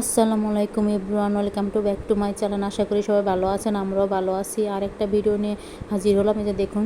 আসসালামু আলাইকুম Ibran welcome to back to my channel. আশা করি সবাই ভালো আছেন, আমরাও ভালো আছি। আর একটা ভিডিও নিয়ে হাজির হলাম, এই যে দেখুন।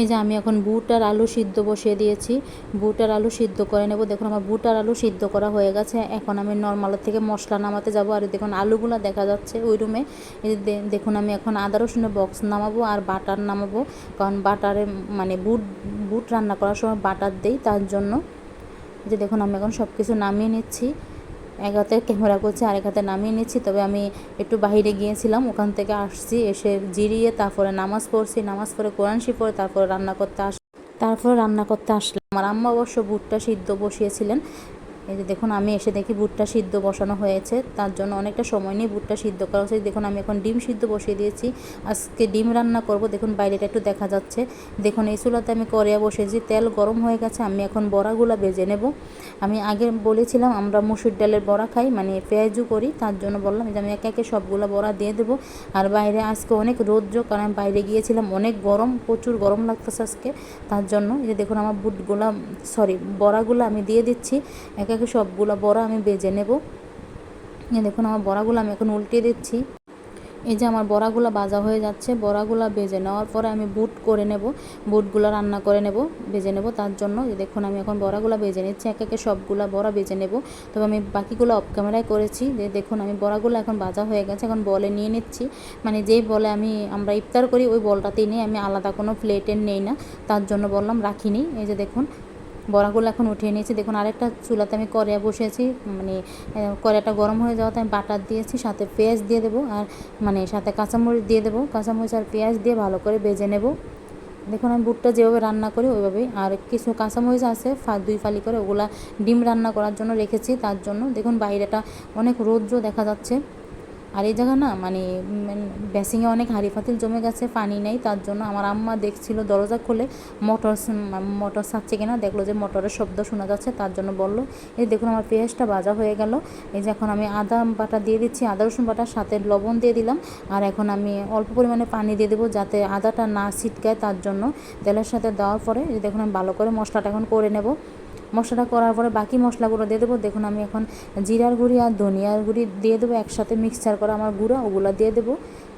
এই যে আমি এখন বুট আর আলু সিদ্ধ বসিয়ে দিয়েছি। বুট আর আলু সিদ্ধ করে নেব। দেখুন, আমার বুট আর আলু সিদ্ধ করা হয়ে গেছে। এখন আমি নর্মালের থেকে মশলা নামাতে যাব। আর দেখুন, আলুগুলো দেখা যাচ্ছে ওই রুমে এই যে দেখুন, আমি এখন আদা রসুনের বক্স নামাবো আর বাটার নামাবো। কারণ বাটারে মানে বুট বুট রান্না করার সময় বাটার দেই, তার জন্য। যে দেখুন, আমি এখন সব কিছু নামিয়ে নিচ্ছি। এক হাতে ক্যামেরা করছি, আরেক হাতে নামিয়ে নিচ্ছি। তবে আমি একটু বাহিরে গিয়েছিলাম, ওখান থেকে আসছি, এসে জিরিয়ে তারপরে নামাজ পড়ছি। নামাজ পড়ে কোরআন শি পড়ে তারপরে রান্না করতে আস তারপরে রান্না করতে আসলাম। আমার আম্মা অবশ্য বুটটা সিদ্ধ বসিয়েছিলেন। এই যে দেখুন, আমি এসে দেখি বুটটা সিদ্ধ বসানো হয়েছে। তার জন্য অনেকটা সময় নিয়ে বুটটা সিদ্ধ করা হয়েছে। দেখুন, আমি এখন ডিম সিদ্ধ বসিয়ে দিয়েছি। আজকে ডিম রান্না করব। দেখুন, বাইরেটা একটু দেখা যাচ্ছে। দেখুন, এই চুলাতে আমি করিয়া বসেছি তেল গরম হয়ে গেছে। আমি এখন বড়াগুলো বেজে নেব। আমি আগে বলেছিলাম, আমরা মুসুর ডালের বড়া খাই মানে পেঁয়াজু করি। তার জন্য বললাম যে, আমি একে একে সবগুলো বড়া দিয়ে দেবো। আর বাইরে আজকে অনেক রৌদ্র, কারণ আমি বাইরে গিয়েছিলাম। অনেক গরম, প্রচুর গরম লাগতেছে আজকে। তার জন্য এই যে দেখুন, আমার বুটগুলা, সরি, বড়াগুলো আমি দিয়ে দিচ্ছি। একে একে সবগুলো বড়া আমি বেজে নেব। দেখুন আমার বড়াগুলো আমি এখন উল্টে দিচ্ছি। এই যে আমার বড়াগুলো ভাজা হয়ে যাচ্ছে, বড়াগুলো বেজে নেওয়ার পরে আমি বুট করে নেব, বুটগুলো রান্না করে নেব, বেজে নেব তার জন্য। দেখুন আমি এখন বড়াগুলো বেজে নিচ্ছি, এক একে সবগুলো বড়া বেজে নেব। তবে আমি বাকিগুলো অফ ক্যামেরায় করেছি, যে দেখুন আমি বড়াগুলো এখন ভাজা হয়ে গেছে, এখন বলে নিয়ে নিচ্ছি। মানে যেই বলে আমি, আমরা ইফতার করি, ওই বলটাতেই নিই, আমি আলাদা কোনো প্লেটের নেই না, তার জন্য বললাম রাখিনি। এই যে দেখুন বড়াগুলো এখন উঠিয়ে নিয়েছি। দেখুন, আরেকটা চুলাতে আমি কড়াইয়া বসিয়েছি। মানে কড়াইটা গরম হয়ে যাওয়াতে আমি বাটার দিয়েছি, সাথে পেঁয়াজ দিয়ে দেবো আর মানে সাথে কাঁচামরিচ দিয়ে দেবো। কাঁচামরিচ আর পেঁয়াজ দিয়ে ভালো করে বেজে নেব। দেখুন, আমি বুটটা যেভাবে রান্না করি, ওইভাবেই। আর কিছু কাঁচামরিচ আছে, ফা, দুই ফালি করে ওগুলা ডিম রান্না করার জন্য রেখেছি, তার জন্য। দেখুন, বাইরেটা অনেক রৌদ্র দেখা যাচ্ছে। আর এই জায়গা না মানে বেসিংয়ে অনেক হাঁড়ি ফাতিল জমে গেছে, পানি নেই, তার জন্য আমার আম্মা দেখছিল দরজা খুলে, মোটর মোটর ছাড়ছে কিনা, দেখল যে মোটরের শব্দ শোনা যাচ্ছে, তার জন্য বলল, এই দেখুন আমার পেঁয়াজটা ভাজা হয়ে গেল, এই যে এখন আমি আদা বাটা দিয়ে দিচ্ছি, আদা রসুন বাটার সাথে লবণ দিয়ে দিলাম, আর এখন আমি অল্প পরিমাণে পানি দিয়ে দেবো যাতে আদাটা না ছিটকায়, তার জন্য তেলের সাথে দেওয়ার পরে দেখুন আমি ভালো করে মশলাটা এখন করে নেব। মশলাটা করার পরে বাকি মশলাগুলো দিয়ে দেবো। দেখুন, আমি এখন জিরার গুঁড়ি আর ধনিয়ার গুঁড়ি দিয়ে দেবো একসাথে মিক্সচার করা আমার গুঁড়া, ওগুলো দিয়ে দেবো।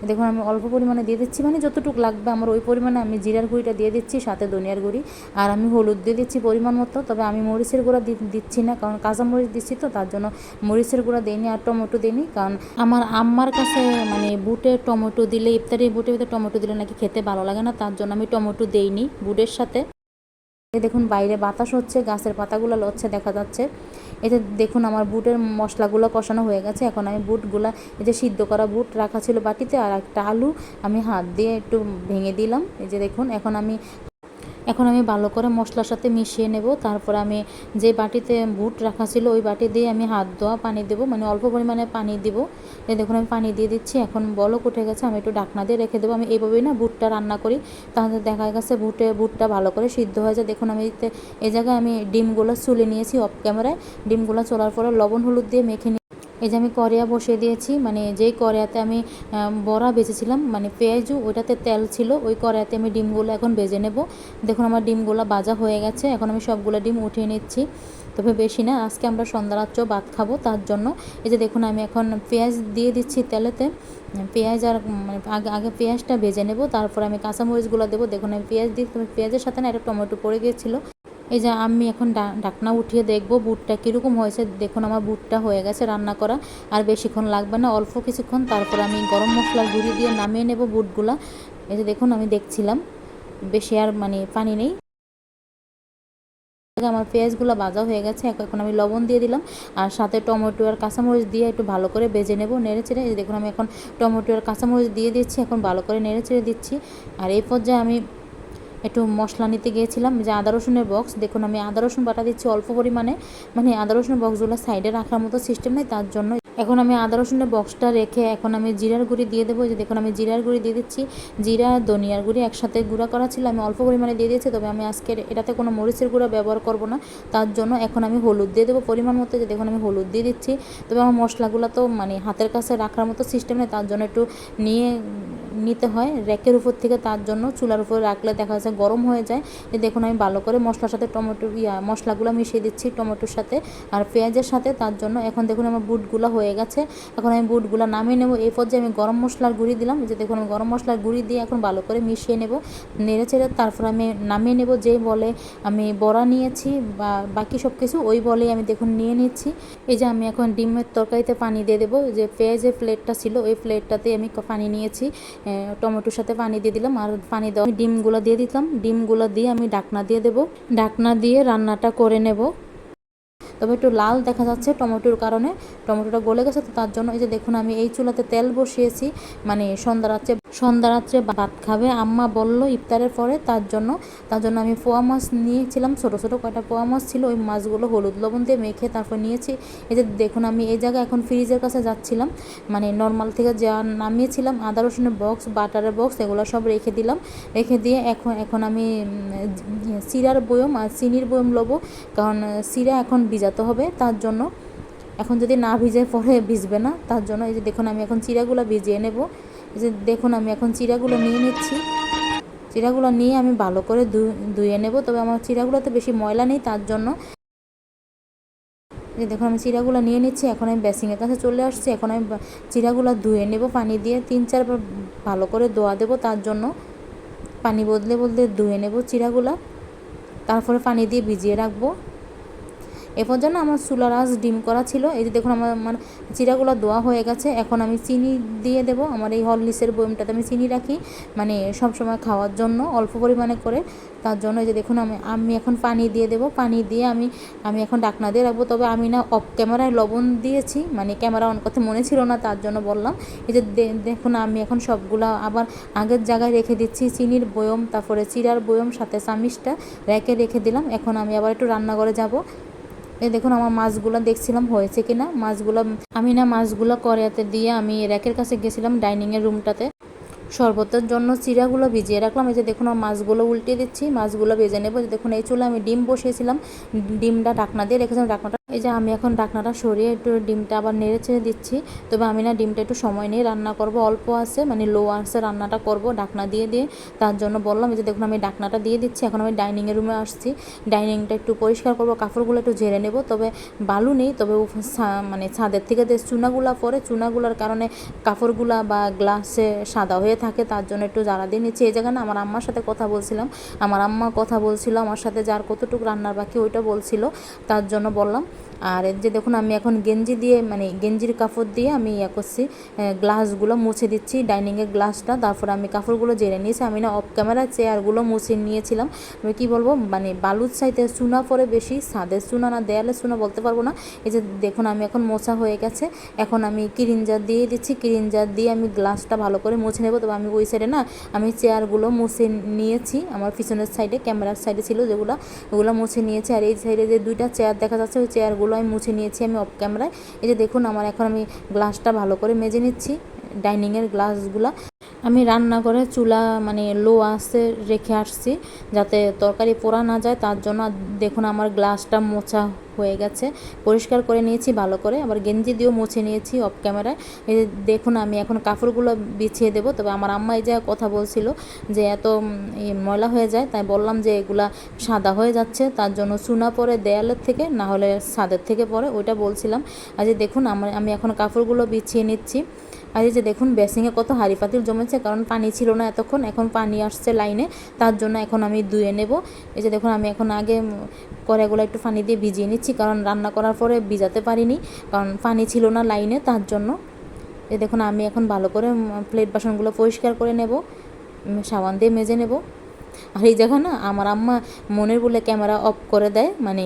দেখুন, আমি অল্প পরিমাণে দিয়ে দিচ্ছি মানে যতটুকু লাগবে আমার ওই পরিমাণে আমি জিরার গুঁড়িটা দিয়ে দিচ্ছি, সাথে ধনিয়ার গুঁড়ি। আর আমি হলুদ দিয়ে দিচ্ছি পরিমাণ মতো, তবে আমি মরিচের গুঁড়া দিচ্ছি না, কারণ কাঁচা মরিচ দিচ্ছি তো, তার জন্য মরিচের গুঁড়া দিইনি আর টমেটো দিইনি। কারণ আমার আম্মার কাছে মানে বুটে টমেটো দিলে ইফতারি বুটের ভিতরে টমেটো দিলে নাকি খেতে ভালো লাগে না, তার জন্য আমি টমেটো দেইনি বুটের সাথে। এই দেখুন বাইরে বাতাস হচ্ছে, গাছের পাতাগুলো লচ্ছে, দেখা যাচ্ছে। এতে দেখুন আমার বুটের মশলাগুলো কষানো হয়ে গেছে। এখন আমি বুটগুলা, এই যে সিদ্ধ করা বুট রাখা ছিল বাটিতে, আর একটা আলু আমি হাত দিয়ে একটু ভেঙে দিলাম। এই যে দেখুন, এখন আমি এখন আমি ভালো করে মশলার সাথে মিশিয়ে নেব। তারপর আমি যে বাটিতে বুট রাখা ছিল, ওই বাটি দিয়ে আমি হাত ধোয়া পানি দেবো। মানে অল্প পরিমাণে পানি দেবো। এই দেখুন, আমি পানি দিয়ে দিচ্ছি। এখন বলক উঠে গেছে, আমি একটু ডাকনা দিয়ে রেখে দেবো। আমি এইভাবেই না বুটটা রান্না করি। তাহলে দেখা গেছে বুটে, বুটটা ভালো করে সিদ্ধ হয়ে যায়। দেখুন, আমি এই জায়গায় আমি ডিমগুলো চুলে নিয়েছি অফ ক্যামেরায় ডিমগুলো চলার পরে লবণ, হলুদ দিয়ে মেখে এই যে আমি কড়িয়া বসিয়ে দিয়েছি মানে যেই কড়াইয়াতে আমি বড়া বেজেছিলাম মানে পেঁয়াজু, ওইটাতে তেল ছিল, ওই কড়াইয়াতে আমি ডিমগুলো এখন বেজে নেব। দেখুন আমার ডিমগুলো বাজা হয়ে গেছে, এখন আমি সবগুলো ডিম উঠিয়ে নিচ্ছি। তবে বেশি না, আজকে আমরা সন্ধ্যা রাত্রেও ভাত খাব, তার জন্য। এই যে দেখুন, আমি এখন পেঁয়াজ দিয়ে দিচ্ছি তেলেতে, পেঁয়াজ আর মানে আগে আগে পেঁয়াজটা ভেজে নেব, তারপর আমি কাঁচামরিচগুলো দেবো। দেখুন, আমি পেঁয়াজ দিই পেঁয়াজের সাথে না, একটা টমেটো পড়ে গিয়েছিল। এই যে আমি এখন ঢাকনা উঠিয়ে দেখব বুটটা কীরকম হয়েছে। দেখুন আমার বুটটা হয়ে গেছে রান্না করা। আর বেশিক্ষণ লাগবে না, অল্প কিছুক্ষণ। তারপর আমি গরম মশলা গুঁড়ি দিয়ে নামিয়ে নেব বুটগুলা। এই যে দেখুন আমি দেখছিলাম, বেশি আর মানে পানি নেই। আমার পেঁয়াজগুলো ভাজা হয়ে গেছে এখন আমি লবণ দিয়ে দিলাম। আর সাথে টমেটো আর কাঁচামরিচ দিয়ে একটু ভালো করে বেজে নেব নেড়ে চেড়ে দেখুন আমি এখন টমেটো আর কাঁচামরিচ দিয়ে দিচ্ছি, এখন ভালো করে নেড়ে চেড়ে দিচ্ছি। আর এই পর্যায়ে আমি একটু মশলা নিতে গিয়েছিলাম, যে আদা রসুনের বক্স দেখুন, আমি আদা রসুন বাটা দিচ্ছি অল্প পরিমাণে। মানে আদা রসুনের বক্সগুলো সাইডে রাখার মতো সিস্টেম নেই, তার জন্য এখন আমি আদা রসুনের বক্সটা রেখে এখন আমি জিরার গুঁড়ি দিয়ে দেবো। যে দেখুন, আমি জিরার গুঁড়ি দিয়ে দিচ্ছি। জিরা, ধনিয়ার গুঁড়ি একসাথে গুঁড়া করা ছিল, আমি অল্প পরিমাণে দিয়ে দিয়েছি, তবে আমি আজকে এটাতে কোনো মরিচের গুঁড়া ব্যবহার করব না। তার জন্য এখন আমি হলুদ দিয়ে দেবো পরিমাণ মতো। যে দেখুন, আমি হলুদ দিয়ে দিচ্ছি। তবে আমার মশলাগুলো তো মানে হাতের কাছে রাখার মতো সিস্টেম নেই, তার জন্য একটু নিয়ে নিতে হয় র্যাকের উপর থেকে তার জন্য চুলার উপর রাখলে দেখা যাচ্ছে গরম হয়ে যায়। দেখুন আমি ভালো করে মশলার সাথে টমেটো, ইয়া, মশলাগুলো মিশিয়ে দিচ্ছি টমেটোর সাথে। আর পেঁয়াজের সাথে তার জন্য এখন দেখুন আমার বুটগুলো হয়ে গেছে। এখন আমি বুটগুলো নামিয়ে নেব। এই পর্যায়ে আমি গরম মশলার গুঁড়ি দিলাম। যে দেখুন আমি গরম মশলার গুঁড়ি দিয়ে এখন ভালো করে মিশিয়ে নেব। নেড়ে চেড়ে তারপর আমি নামিয়ে নেব। যে বলে আমি বড়া নিয়েছি বা বাকি সব কিছু, ওই বলেই আমি দেখুন নিয়ে নিচ্ছি। এই যে আমি এখন ডিমের তরকারিতে পানি দিয়ে দেবো। যে পেঁয়াজের প্লেটটা ছিল, ওই প্লেটটাতে আমি পানি নিয়েছি। টমেটোর সাথে পানি দিয়ে দিলাম আর পানি দেওয়া ডিমগুলো দিয়ে দিতাম। ডিমগুলো দিয়ে আমি ডাকনা দিয়ে দেবো। ডাকনা দিয়ে রান্নাটা করে নেব। তবে একটু লাল দেখা যাচ্ছে টমেটোর কারণে। টমেটোটা গলে গেছে, তো তার জন্য এই যে দেখুন আমি এই চুলাতে তেল বসিয়েছি মানে সন্ধ্যা রাত্রে সন্ধ্যা রাত্রে ভাত খাবে। আম্মা বলল ইফতারের পরে তার জন্য তার জন্য আমি পোয়া মাছ নিয়েছিলাম, ছোটো ছোটো কয়টা পোয়া মাছ ছিল, ওই মাছগুলো হলুদ লবণ দিয়ে মেখে তারপর নিয়েছি। এই যে দেখুন আমি এই জায়গায় এখন ফ্রিজের কাছে যাচ্ছিলাম মানে নর্মাল থেকে যা নামিয়েছিলাম, আদা রসুনের বক্স বাটারের বক্স এগুলো সব রেখে দিলাম। রেখে দিয়ে এখন এখন আমি সিরার বয়ম আর চিনির বয়ম লবো, কারণ সিরা এখন ভিজাতে হবে, তার জন্য। এখন যদি না ভিজে পরে ভিজবে না, তার জন্য এই যে দেখুন আমি এখন চিরাগুলো ভিজিয়ে নেব। এই যে দেখুন আমি এখন চিরাগুলো নিয়ে নিচ্ছি। চিরাগুলো নিয়ে আমি ভালো করে ধুয়ে নেব, তবে আমার চিরাগুলোতে বেশি ময়লা নেই, তার জন্য। যে দেখুন আমি চিরাগুলো নিয়ে নিচ্ছি, এখন আমি বেসিংয়ের কাছে চলে আসছি, এখন আমি চিরাগুলো ধুয়ে নেব, পানি দিয়ে তিন চারবার ভালো করে ধোয়া দেবো, তার জন্য। পানি বদলে বদলে ধুয়ে নেব চিরাগুলা। তারপরে পানি দিয়ে ভিজিয়ে রাখব। এ পর্যন্ত আমার চুলার আঁচ ডিম করা ছিল। এই যে দেখুন আমার আমার চিরাগুলো দোয়া হয়ে গেছে। এখন আমি চিনি দিয়ে দেবো। আমার এই হরলিক্সের বয়মটাতে আমি চিনি রাখি মানে সব সময় খাওয়ার জন্য অল্প পরিমাণে করে। তার জন্য এই যে দেখুন আমি আমি এখন পানি দিয়ে দেবো। পানি দিয়ে আমি আমি এখন ডাকনা দিয়ে রাখব। তবে আমি না অফ ক্যামেরায় লবণ দিয়েছি মানে ক্যামেরা অন করতে মনে ছিল না, তার জন্য বললাম। এই যে দেখুন আমি এখন সবগুলা আবার আগের জায়গায় রেখে দিচ্ছি। চিনির বয়ম, তারপরে চিরার বয়ম, সাথে চামিচটা রেখে রেখে দিলাম। এখন আমি আবার একটু রান্নাঘরে যাব। দেখুন, আমার মাছগুলো দেখছিলাম হয়েছে কি না মাছগুলো আমি না মাছগুলো করিয়াতে দিয়ে আমি র্যাকের কাছে গেছিলাম ডাইনিংয়ের রুমটাতে। শরবতের জন্য চিরাগুলো ভিজিয়ে রাখলাম। এই যে দেখুন, আমার মাছগুলো উল্টে দিচ্ছি। মাছগুলো ভেজে নেব। দেখুন, এই চুলে আমি ডিম বসিয়েছিলাম। ডিমটা ঢাকনা দিয়ে রেখেছিলাম। ঢাকনাটা এই যে আমি এখন ঢাকনাটা সরিয়ে একটু ডিমটা আবার নেড়ে ছেড়ে দিচ্ছি। তবে আমি না ডিমটা একটু সময় নিয়ে রান্না করব, অল্প আছে মানে লো আসে রান্নাটা করব ঢাকনা দিয়ে দিয়ে। তার জন্য বললাম যে দেখুন আমি ঢাকনাটা দিয়ে দিচ্ছি, এখন আমি ডাইনিংয়ের রুমে আসছি। ডাইনিংটা একটু পরিষ্কার করব, কাপড়গুলো একটু ঝেড়ে নেব, তবে বালু নেই, তবে মানে ছাদের থেকে যে চুনাগুলা পরে চুনাগুলার কারণে কাপড়গুলা বা গ্লাসে সাদা হয়ে থাকে, তার জন্য একটু জ্বালা দিয়ে নিচ্ছি। এই জায়গায় না আমার আম্মার সাথে কথা বলছিলাম, আমার আম্মা কথা বলছিল, আমার সাথে যার কতটুকু রান্নার বাকি ওইটা বলছিল, তার জন্য বললাম আর এই যে দেখুন, আমি এখন গেঞ্জি দিয়ে মানে গেঞ্জির কাপড় দিয়ে আমি ইয়ে করছি গ্লাসগুলো মুছে দিচ্ছি ডাইনিংয়ের গ্লাসটা, তারপর আমি কাপড়গুলো জেনে নিয়েছি, আমি না অফ ক্যামেরা চেয়ারগুলো মুছে নিয়েছিলাম। আমি কী বলব মানে বালুর সাইতে চুনা পরে বেশি সাদের চুনা না, দেয়ালে চুনা বলতে পারব না। এই যে দেখুন, আমি এখন মোছা হয়ে গেছে, এখন আমি কিরিঞ্জার দিয়ে দিচ্ছি কিরিঞ্জার দিয়ে আমি গ্লাসটা ভালো করে মুছে নেব। তবে আমি ওই সাইডে না, আমি চেয়ারগুলো মুছে নিয়েছি, আমার পিছনের সাইডে ক্যামেরার সাইডে ছিল যেগুলো, ওগুলো মুছে নিয়েছি। আর এই সাইডে যে দুইটা চেয়ার দেখা যাচ্ছে, ওই চেয়ারগুলো আমি মুছে নিয়েছি আমি অফ ক্যামেরায় এই যে দেখুন, আমার এখন আমি গ্লাসটা ভালো করে মেজে নিচ্ছি ডাইনিংয়ের গ্লাসগুলো আমি রান্না করে চুলা মানে লো আসে রেখে আসছি যাতে তরকারি পোড়া না যায়। তার জন্য দেখুন আমার গ্লাসটা মোছা হয়ে গেছে। পরিষ্কার করে নিয়েছি ভালো করে। আবার গেঞ্জি দিয়েও মুছে নিয়েছি অফ ক্যামেরায় এই দেখুন আমি এখন কাপড়গুলো বিছিয়ে দেবো। তবে আমার আম্মা এই কথা বলছিল যে এত ময়লা হয়ে যায়, তাই বললাম যে এগুলা সাদা হয়ে যাচ্ছে। তার জন্য চুনা পরে দেয়ালের থেকে, না হলে ছাদের থেকে পরে, ওইটা বলছিলাম। আর যে দেখুন আমি এখন কাপড়গুলো বিছিয়ে নিচ্ছি। আর এই যে দেখুন, বেসিংয়ে কত হাঁড়ি পাতিল জমেছে, কারণ পানি ছিল না এতক্ষণ, এখন পানি আসছে লাইনে, তার জন্য এখন আমি ধুয়ে নেব। এই যে দেখুন, আমি এখন আগে কড়াইগুলো একটু পানি দিয়ে ভিজিয়ে নিচ্ছি, কারণ রান্না করার পরে ভিজাতে পারিনি, কারণ পানি ছিল না লাইনে, তার জন্য। এই দেখুন, আমি এখন ভালো করে প্লেট বাসনগুলো পরিষ্কার করে নেব সাবান দিয়ে মেজে নেব। আর এই জায়গা না, আমার আম্মা মনের বলে ক্যামেরা অফ করে দেয় মানে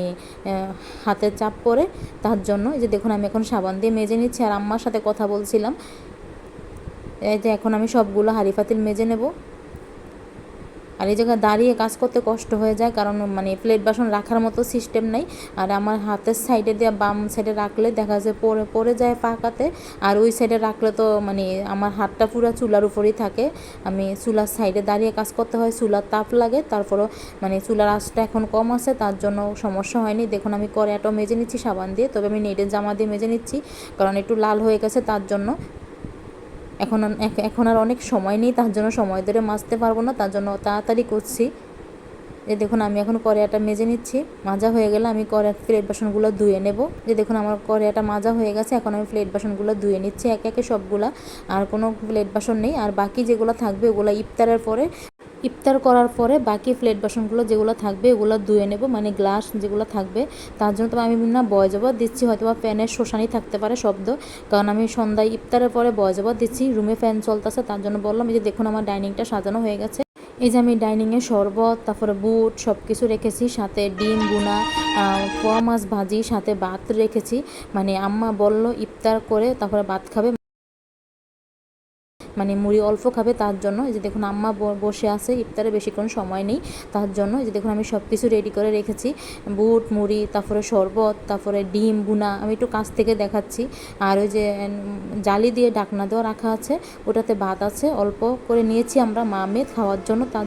হাতের চাপ পরে, তার জন্য। এই যে দেখুন, আমি এখন সাবান দিয়ে মেজে নিচ্ছি, আর আম্মার সাথে কথা বলছিলাম। এই যে এখন আমি সবগুলো হাঁড়ি পাতিল মেজে নেব। আর এই জায়গায় দাঁড়িয়ে কাজ করতে কষ্ট হয়ে যায়, কারণ মানে প্লেট বাসন রাখার মতো সিস্টেম নাই। আর আমার হাতের সাইডে দিয়ে বাম সাইডে রাখলে দেখা যায় পড়ে পড়ে যায় পাকাতে আর ওই সাইডে রাখলে তো মানে আমার হাতটা পুরো চুলার উপরেই থাকে। আমি চুলার সাইডে দাঁড়িয়ে কাজ করতে হয়, চুলার তাপ লাগে। তারপরও মানে চুলার আঁচটা এখন কম আছে, তার জন্য সমস্যা হয়নি। দেখুন আমি কড়াইটাও মেজে নিচ্ছি সাবান দিয়ে, তবে আমি নেটের জামা দিয়ে মেজে নিচ্ছি, কারণ একটু লাল হয়ে গেছে তার জন্য। এখন এখন আর অনেক সময় নেই, তার জন্য সময় ধরে মাজতে পারব না, তার জন্য তাড়াতাড়ি করছি। যে দেখুন, আমি এখন কড়াইটা মেজে নিচ্ছি, মাজা হয়ে গেলে আমি কড়াই প্লেট বাসনগুলো ধুয়ে নেব। যে দেখুন, আমার কড়াইটা মাজা হয়ে গেছে, এখন আমি প্লেট বাসনগুলো ধুয়ে নিচ্ছি, একে একে সবগুলা, আর কোনো প্লেট বাসন নেই, আর বাকি যেগুলো থাকবে ওগুলো ইফতারের পরে ইফতার করার পরে বাকি প্লেট বাসনগুলো যেগুলো থাকবে ওগুলো ধুয়ে নেব। মানে গ্লাস যেগুলো থাকবে, তার জন্য তো আমি না বয় জবাব দিচ্ছি হয়তো বা ফ্যানের শোষানি থাকতে পারে শব্দ। কারণ আমি সন্ধ্যায় ইফতারের পরে বয় জবাব দিচ্ছি, রুমে ফ্যান চলতেছে, তার জন্য বললাম, এই যে দেখুন আমার ডাইনিংটা সাজানো হয়ে গেছে। এই যে আমি ডাইনিংয়ে শরবত, তারপরে বুট সব কিছু রেখেছি, সাথে ডিম বুনা পোয়া মাছ ভাজি, সাথে ভাত রেখেছি। মানে আম্মা বলল, ইফতার করে তারপরে ভাত খাবে। মানে মুড়ি অল্প খাবে তার জন্য। এই যে দেখুন, আম্মা বসে আছে, ইফতারে বেশিক্ষণ সময় নেই তার জন্য। এই যে দেখুন, আমি সব কিছু রেডি করে রেখেছি। বুট, মুড়ি, তারপরে শরবত, তারপরে ডিম বুনা আমি একটু কাছ থেকে দেখাচ্ছি। আর ওই যে জালি দিয়ে ডাকনা দেওয়া রাখা আছে, ওটাতে ভাত আছে, অল্প করে নিয়েছি আমরা মা মেয়ে খাওয়ার জন্য তার